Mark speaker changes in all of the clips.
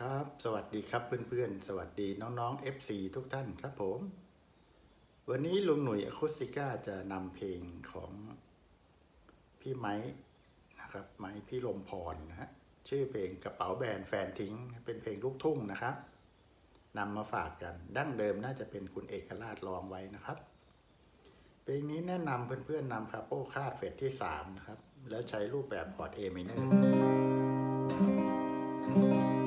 Speaker 1: ครับ สวัสดีครับเพื่อนๆ สวัสดีน้องๆ FC ทุกท่านครับผม วันนี้ลุงหนุ่ยอะคูสติก้าจะนำเพลงของพี่ไม้นะครับ ไม้พี่ลมพรนะฮะ ชื่อเพลงกระเป๋าแบรนด์แฟนทิ้ง เป็นเพลงลูกทุ่งนะครับนำมาฝากกัน ดั้งเดิมน่าจะเป็นคุณเอกราชร้องไว้นะครับ เพลงนี้แนะนำเพื่อนๆนำคาโป้คาดเฟสที่ 3 นะครับ แล้วใช้รูปแบบคอร์ด A minor ครับโอ้คอ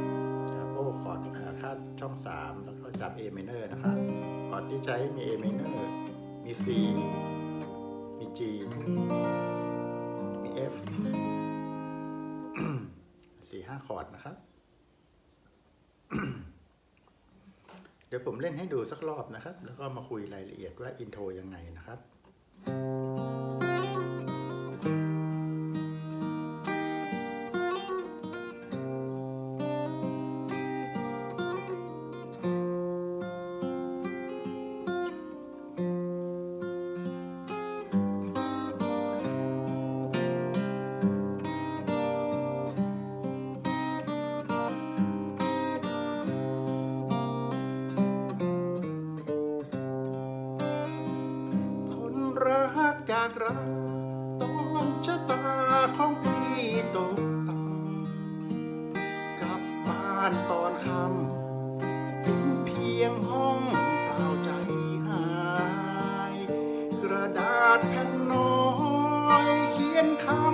Speaker 1: ร์ดอ่าคาดช่อง 3 แล้วก็จับ A minor นะครับคอร์ดที่ใช้มี A minor มี C มี G มี F สี่ห้าคอร์ดนะครับ เดี๋ยวผมเล่นให้ดูสักรอบนะครับ แล้วก็มาคุยรายละเอียดว่าอินโทรยังไงนะครับ จากรักตอนชะตาของพี่ตกต่ำกลับบ้านตอนค่ำเป็นเพียงห้องเปล่าใจหาย กระดาษแผ่นน้อยเขียนคำ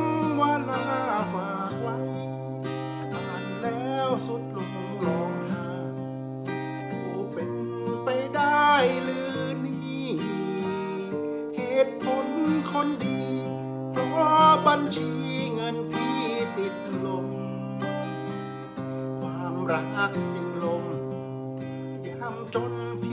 Speaker 1: รักจึงลมยามจนพี่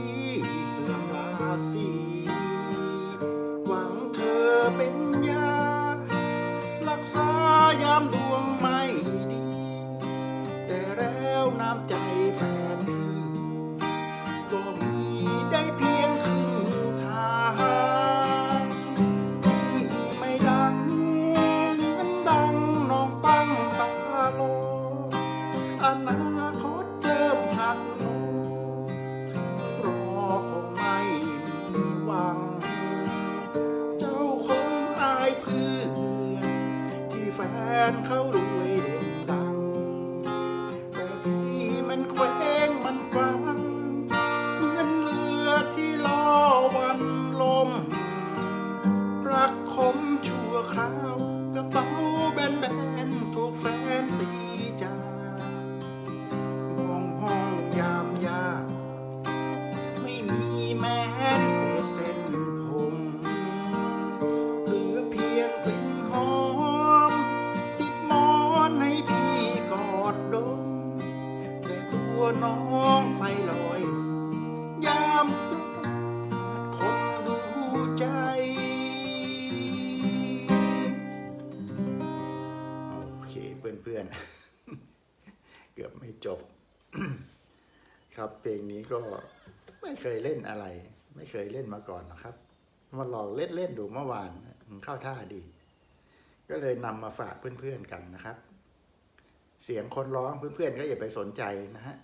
Speaker 1: ก็ไม่เคยเล่นอะไร ไม่เคยเล่นมาก่อนนะครับ มาลองเล่นเล่นดูเมื่อวานเข้าท่าดี ก็เลยนำมาฝากเพื่อนๆกันนะครับ เสียงคนร้องเพื่อนๆก็อย่าไปสนใจนะฮะ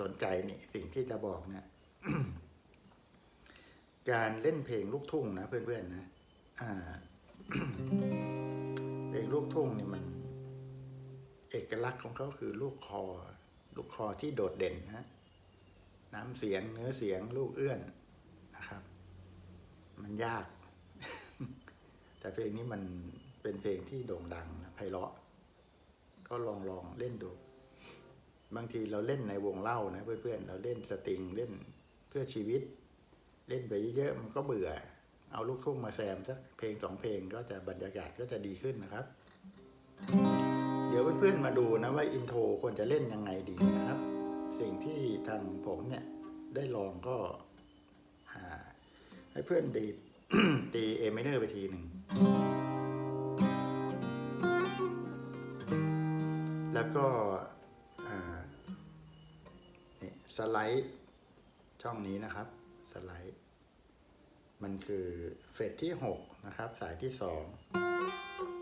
Speaker 1: สนใจนี่สิ่งที่จะบอกเนี่ยการเล่นเพลงลูกทุ่งนะเพื่อนๆนะอ่าเพลงลูกทุ่งนี่มัน เอกลักษณ์ของเขาคือลูกคอ ลูกคอที่โดดเด่นนะฮะ น้ำเสียงเนื้อเสียงลูกเอื้อนนะครับ มันยาก แต่เพลงนี้มันเป็นเพลงที่โด่งดังไพเราะ ก็ลองลองเล่นดู บางทีเราเล่นในวงเล่านะเพื่อนๆเราเล่นสตริงเล่นเพื่อชีวิต เล่นไปเยอะๆมันก็เบื่อ เอาลูกทุ่งมาแซมสักเพลงสองเพลงก็จะบรรยากาศก็จะดีขึ้นนะครับ เดี๋ยวเพื่อนๆมาดูนะว่าอินโทรควรจะเล่นยังไงดีนะครับ สิ่งที่ทางผมเนี่ยได้ลองก็ให้เพื่อนดีดตีเอเมเนอร์ไปทีหนึ่ง แล้วก็นี่สไลด์ช่องนี้นะครับ สไลด์ มันคือเฟสที่ 6 นะครับ สายที่ 2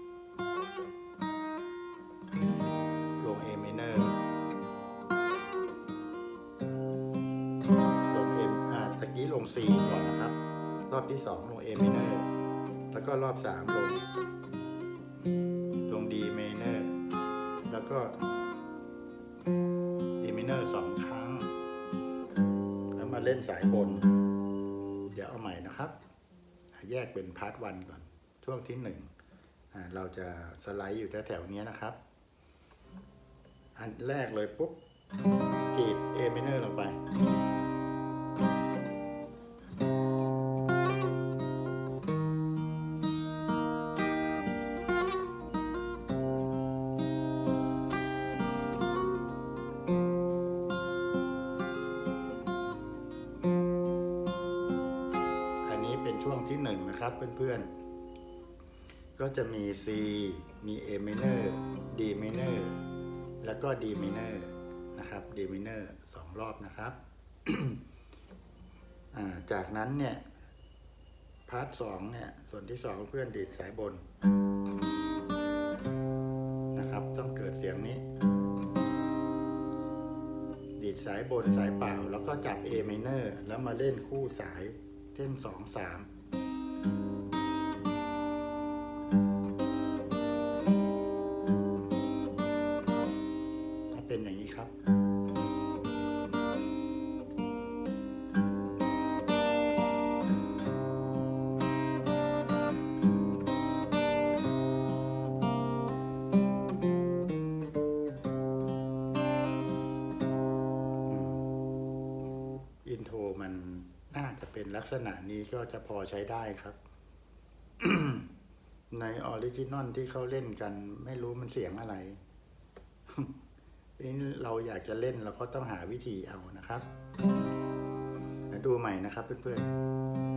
Speaker 1: ที่สองลง A minor แล้วก็รอบสามลง ลง D minor แล้วก็ D minor สองครั้ง แล้วมาเล่นสายบน เดี๋ยวเอาใหม่นะครับ แยกเป็นพาร์ทวันก่อน ช่วงที่หนึ่งเราจะสไลด์อยู่แถวๆเนี้ยนะครับ อันแรกเลยปุ๊บจีบ A minor ลงไป พื่อนๆ ก็จะมี C มี A minor D minor แล้วก็ D minor นะครับ D minor สองรอบนะครับ จากนั้นเนี่ย พาร์ทสองเนี่ย ส่วนที่สองเพื่อนดีดสายบน นะครับ ต้องเกิดเสียงนี้ ดีดสายบนสายเปล่า แล้วก็จับ A minor แล้วมาเล่นคู่สายเช่นสองสาม ลักษณะนี้ก็จะพอใช้ได้ครับ ในออริจินอลที่เขาเล่นกัน ไม่รู้มันเสียงอะไรนี่เราอยากจะเล่นเราก็ต้องหาวิธีเอานะครับมาดูใหม่นะครับเพื่อนๆ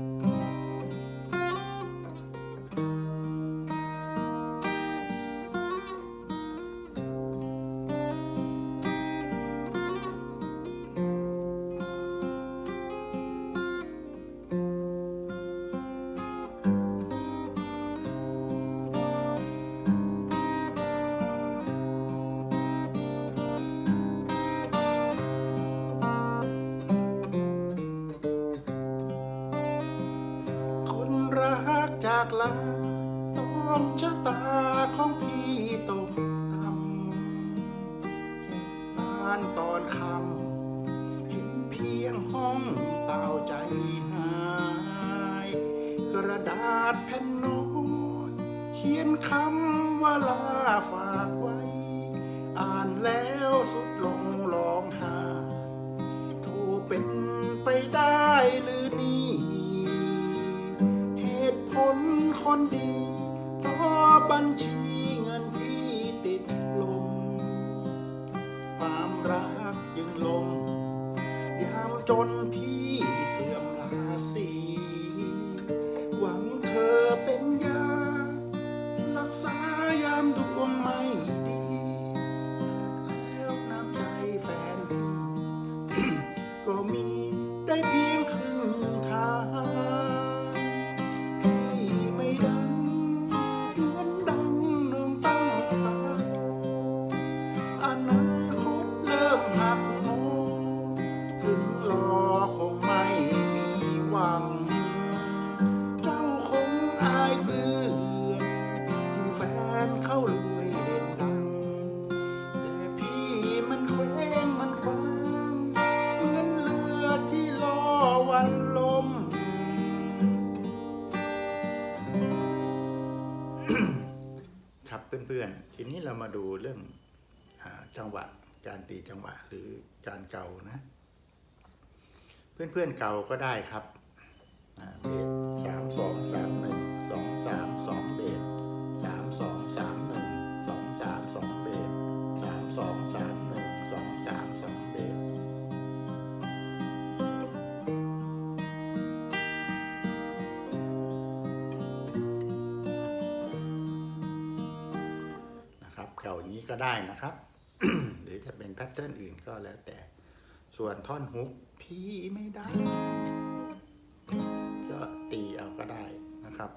Speaker 1: จากลาตอนชะตาของพี่ตกต่ำเหตุการณ์ตอนคำเห็นเพียงห้องเปล่าใจหายกระดาษแผ่นน้อยเขียนคำว่าลาฝากไว้ อ่านแล้วสุดลงร้องไห้โทรเป็นไปได้หรือนี่ คนดีพอบัญชี พื่อนๆ ทีนี้เรามาดูเรื่องอจังหวะ การตีจังหวะหรือการเกานะ เพื่อนๆเกาก็ได้ครับเบสสามสองสามหนึ่ง นี้ก็ได้นะครับ หรือจะเป็นแพทเทิร์นอื่นก็แล้วแต่ ส่วนท่อนฮุกพี่ไม่ได้ ก็ตีเอาก็ได้นะครับ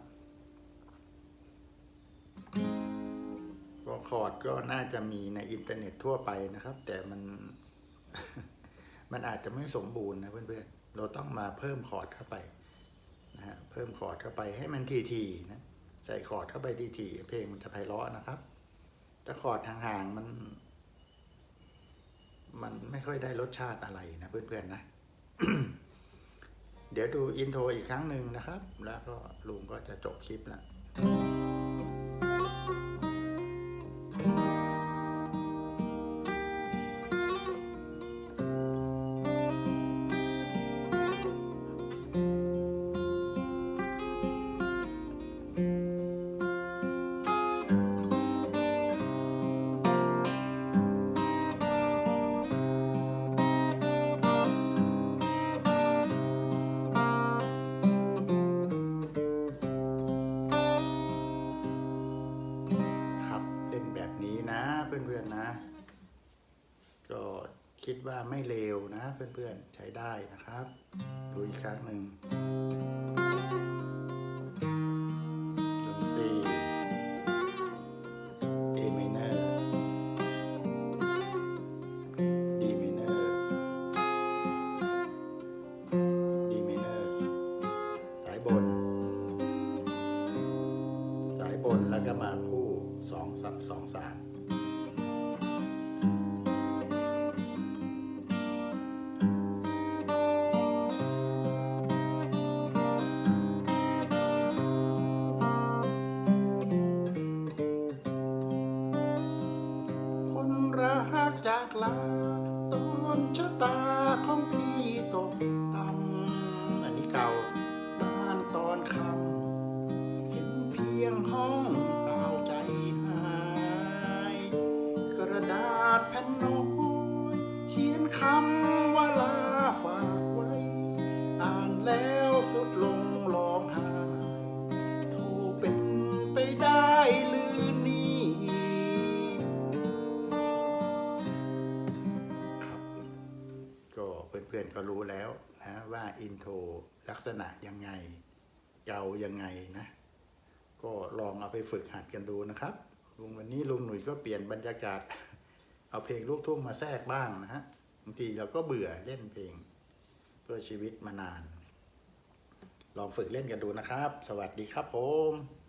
Speaker 1: ก็คอร์ดก็น่าจะมีในอินเทอร์เน็ตทั่วไปนะครับ แต่มัน มันอาจจะไม่สมบูรณ์นะเพื่อนๆ เราต้องมาเพิ่มคอร์ดเข้าไปนะฮะเพิ่มคอร์ดเข้าไปให้มันทีๆนะใส่คอร์ดเข้าไปทีๆเพลงมันจะไพเราะนะครับ ถ้าคอร์ดห่างๆมัน มันไม่ค่อยได้รสชาติอะไรนะเพื่อนๆนะ เดี๋ยวดูอินโทรอีกครั้งหนึ่งนะครับ แล้วก็ลุงก็จะจบคลิปแล้ว คิดว่าไม่เลวนะเพื่อนๆใช้ได้นะครับ ดูอีกครั้งหนึ่ง ก พื่อนๆก็รู้แล้วนะว่าอินโทรลักษณะยังไงเกายังไงนะ ก็ลองเอาไปฝึกหัดกันดูนะครับลุงวันนี้ลุงหนุ่ยก็เปลี่ยนบรรยากาศ เอาเพลงลูกทุ่งมาแทรกบ้างนะฮะบางทีเราก็เบื่อเล่นเพลงเพื่อชีวิตมานาน ลองฝึกเล่นกันดูนะครับ สวัสดีครับผม